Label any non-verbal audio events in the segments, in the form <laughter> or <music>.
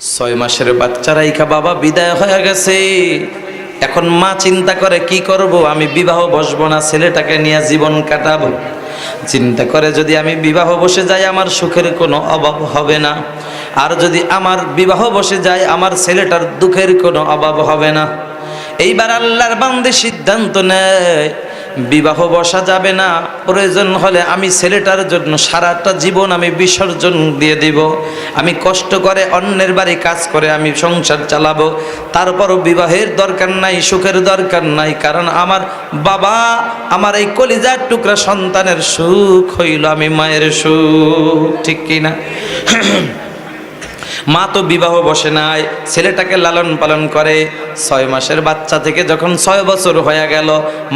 ছয় মাসের বাচ্চারা ইখা বাবা বিদায় হয়ে গেছে। এখন মা চিন্তা করে, কি করব? আমি বিবাহ বসবো না, ছেলেটাকে নিয়ে জীবন কাটাবো। চিন্তা করে, যদি আমি বিবাহ বসে যাই, আমার সুখের কোনো অভাব হবে না। আর যদি আমার বিবাহ বসে যায়, আমার ছেলেটার দুঃখের কোনো অভাব হবে না। এইবার আল্লাহর বান্দে সিদ্ধান্ত নেয় বিবাহ বসা যাবে না। প্রয়োজন হলে আমি ছেলেটার জন্য সারাটা জীবন আমি বিসর্জন দিয়ে দিব। আমি কষ্ট করে অন্যের বাড়ি কাজ করে আমি সংসার চালাবো। তারপরও বিবাহের দরকার নাই, সুখের দরকার নাই, কারণ আমার বাবা, আমার এই কলিজার টুকরা সন্তানের সুখ হইল আমি মায়ের সুখ। ঠিক কিনা? মা তো বিবাহ বসে নাই, ছেলেটাকে লালন পালন করে। ছয় মাসের বাচ্চা থেকে যখন ছয় বছর হয়ে গেল,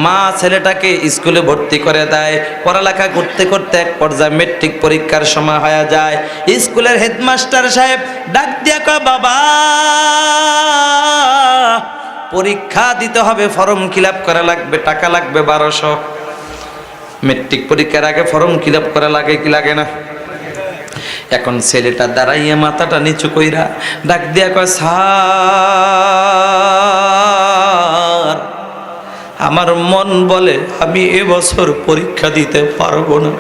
মা ছেলেটাকে স্কুলে ভর্তি করে দেয়। পড়ালেখা করতে করতে এক পর্যায়ে মেট্রিক পরীক্ষার সময় হয়ে যায়। স্কুলের হেডমাস্টার সাহেব ডাক দিয়া বাবা, পরীক্ষা দিতে হবে, ফর্ম ফিল করা লাগবে, টাকা লাগবে বারোশো। মেট্রিক পরীক্ষার আগে ফর্ম ফিল করা লাগে কি লাগে না? এখন ছেলেটা দাঁড়াইয়া মাথাটা নিচু কইরা ডাক দিয়া কয়, স্যার, আমার মন বলে আমি এবছর পরীক্ষা দিতে পারব না।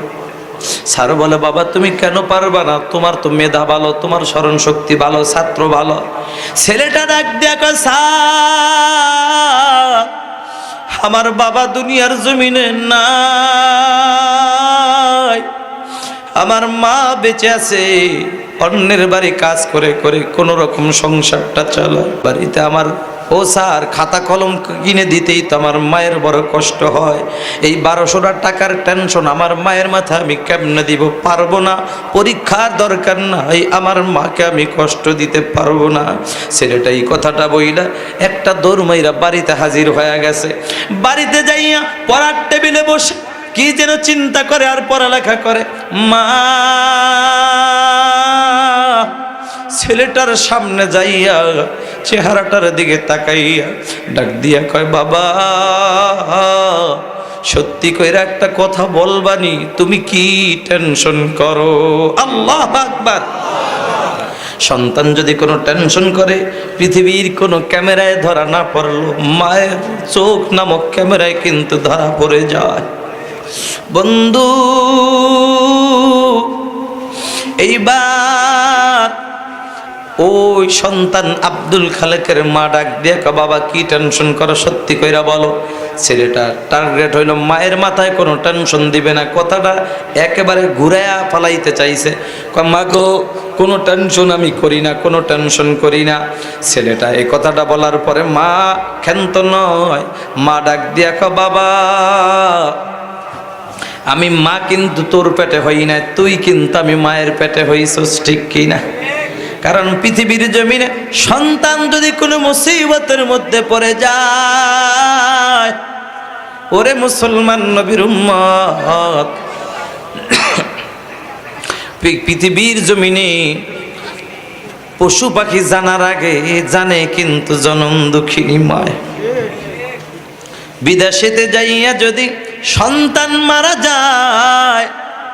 স্যার বলে, বাবা, তুমি কেন পারবা না? তোমার তো মেধা ভালো, তোমার স্মরণ শক্তি ভালো, ছাত্র ভালো। ছেলেটা ডাক স্যার, আমার বাবা দুনিয়ার জমিনে নাই। আমার মা বেঁচে আছে, অন্যের বাড়ি কাজ করে করে কোন রকম সংসারটা চালায়। বাড়িতে আমার ও স্যার খাতা কলম কিনে দিতেই তো আমার মায়ের বড় কষ্ট হয়। এই বারোশোটা টাকার টেনশন আমার মায়ের মাথা আমি কেমনে দিব পারব না? পরীক্ষার দরকার নাই, আমার মাকে আমি কষ্ট দিতে পারব না। ছেলেটা এই কথাটা বইলা একটা দৌড় মাইরা বাড়িতে হাজির হয়ে গেছে। বাড়িতে যাইয়া পড়ার টেবিলে বসে কি যেন চিন্তা করে আর পড়ালেখা করে? মা, ছেলেটার সামনে যাইয়া চেহারাটার দিকে তাকাইয়া ডাক দিয়া কয়, বাবা, সত্যি কইরা একটা কথা বলবানি, তুমি কি টেনশন করো? আল্লাহ আকবার। সন্তান যদি কোনো টেনশন করে, পৃথিবীর কোনো ক্যামেরায় ধরা না পড়ল, মায়ের চোখ নামক ক্যামেরায় কিন্তু ধরা পড়ে যায়। বন্ধু, এইবার ওই সন্তান আব্দুল খালেকের মা ডাক দিয়ে বাবা, কি টেনশন করো? সত্যি কইরা বলো ছেলেটা টার্গেট হইল মায়ের মাথায় কোনো টেনশন দিবে না। কথাটা একেবারে ঘুরাইয়া ফালাইতে চাইছে। মা গো, কোনো টেনশন আমি করি না, কোনো টেনশন করি না। ছেলেটা এই কথাটা বলার পরে মা ক্ষান্ত নয়। মা ডাক দিয়া বাবা আমি মা কিন্তু তোর পেটে হই না তুই কিন্তু আমি মায়ের পেটে হইছস, ঠিক কি না? কারণ পৃথিবীর জমিনে সন্তান যদি কোনো মুসিবতের মধ্যে পড়ে যায়, ওরে মুসলমান নবীর উম্মত। পৃথিবীর জমিনে পশু পাখি জানার আগে জানে কিন্তু জনম দুঃখিনী মায়। বিদেশেতে যাইয়া যদি সন্তান মারা যায়,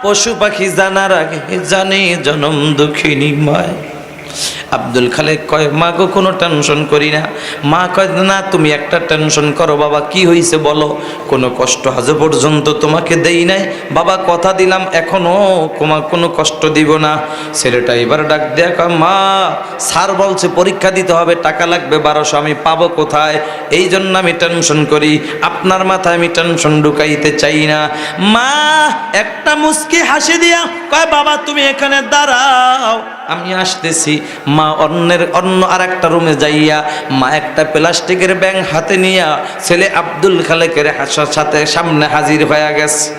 পশু পাখি জানার আগে জানে জনম দুঃখিনী মায়। আব্দুল খালেক কয়, মা গো, কোনো টেনশন করি না। মা কয়, না, তুমি একটা টেনশন করো বাবা, কি হয়েছে বলো? কোনো কষ্ট আজ পর্যন্ত তোমাকে দেই নাই। বাবা, কথা দিলাম, এখনও তোমা কোনো কষ্ট দিব না। ছেলেটা এবার ডাক কয় মা, স্যার বলছে পরীক্ষা দিতে হবে, টাকা লাগবে বারোশো, আমি পাবো কোথায়? এই জন্য আমি টেনশন করি, আপনার মাথায় আমি টেনশন ঢুকাইতে চাই না। মা, একটা মুস্কি হাসি দিয়া কয়, বাবা, তুমি এখানে দাঁড়াও। আমি আসতেছি, মা অন্যের, অন্য আর একটা রুমে যাইয়া, মা একটা প্লাস্টিকের ব্যাং হাতে নিয়া, ছেলে আব্দুল খালেকের হাসার সাথে সামনে হাজির হয়ে গেছে।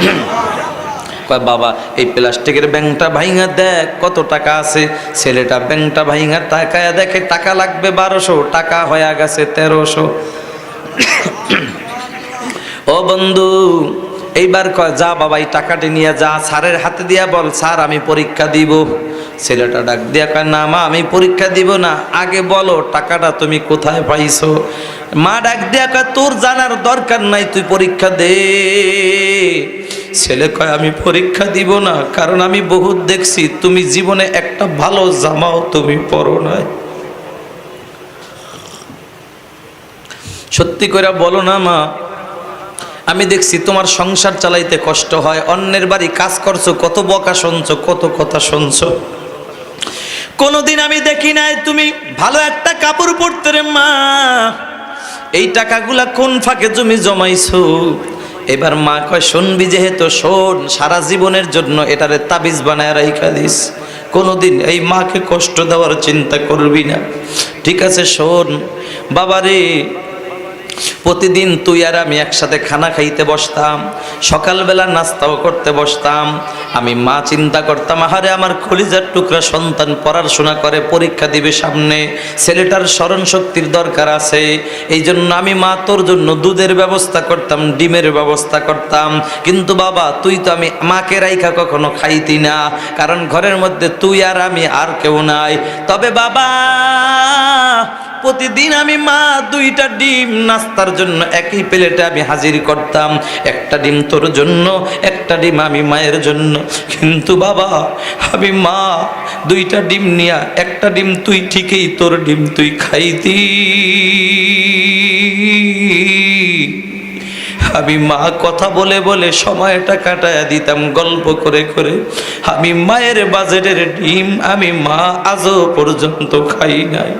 <clears throat> কয়, বাবা, এই প্লাস্টিকের ব্যাংকটা ভাইঙা দেখ, কত টাকা আছে? ছেলেটা ব্যাংকটা ভাইঙা টাকায় দেখে, টাকা লাগবে বারোশো, টাকা হয়ে গেছে তেরোশো। <clears throat> ও বন্ধু, এইবার কয়, যা বাবা, এই টাকাটি নিয়ে যা, স্যারের হাতে দিয়া বল, স্যার, আমি পরীক্ষা দিব। ছেলেটা ডাক, দিয়া কয় না মা, আমি পরীক্ষা দিব না। আগে বলো, টাকাটা তুমি কোথায় পাইছো? মা ডাক, দিয়া কয় তোর জানার দরকার নাই, তুই পরীক্ষা দে। ছেলে কয়, আমি পরীক্ষা দিব না, কারণ আমি বহুত দেখছি, তুমি জীবনে একটা ভালো জামাও তুমি পরো নাই। সত্যি করে বলো না মা, আমি দেখছি তোমার সংসার চালাইতে কষ্ট হয়, অন্যের বাড়ি কাজ করছ, কত বকা শুনছো, কত কথা শুনছো। কোনোদিন আমি দেখি নাই, তুমি ভালো একটা কাপড় পরতে রে মা। এই টাকাগুলা কোন ফাঁকে তুমি জমাইছো? এবার মা কয়, শুনবি যেহেতু, শোন, সারা জীবনের জন্য এটারে তাবিজ বানায় রাইখা দিস। কোনোদিন এই মাকে কষ্ট দেওয়ার চিন্তা করবি না। ঠিক আছে, শোন, বাবারে প্রতিদিন তুই আর আমি একসাথে খানা খাইতে বসতাম, সকালবেলা নাস্তাও করতে বসতাম। আমি মা চিন্তা করতাম, আহারে আমার খলিজার টুকরা সন্তান পড়াশোনা করে, পরীক্ষা দিবে সামনে, ছেলেটার স্মরণ শক্তির দরকার আছে। এই জন্য আমি মা তোর জন্য দুধের ব্যবস্থা করতাম, ডিমের ব্যবস্থা করতাম। কিন্তু বাবা, তুই তো আমি মাকে রাইখা কখনো খাইতি না, কারণ ঘরের মধ্যে তুই আর আমি আর কেউ নাই। তবে বাবা প্রতিদিন আমি মা দুইটা ডিম নাস্তার জন্য একই প্লেটে আমি হাজির করতাম। একটা ডিম তোর জন্য, একটা ডিম আমি মায়ের জন্য। কিন্তু বাবা, আমি মা দুইটা ডিম নিয়া, একটা ডিম তুই ঠিকই তোর ডিম তুই খাইতি। আমি মা কথা বলে বলে সময়টা কাটায় দিতাম, গল্প করে করে। আমি মায়ের বাজেটের ডিম আমি মা আজও পর্যন্ত খাই নাই।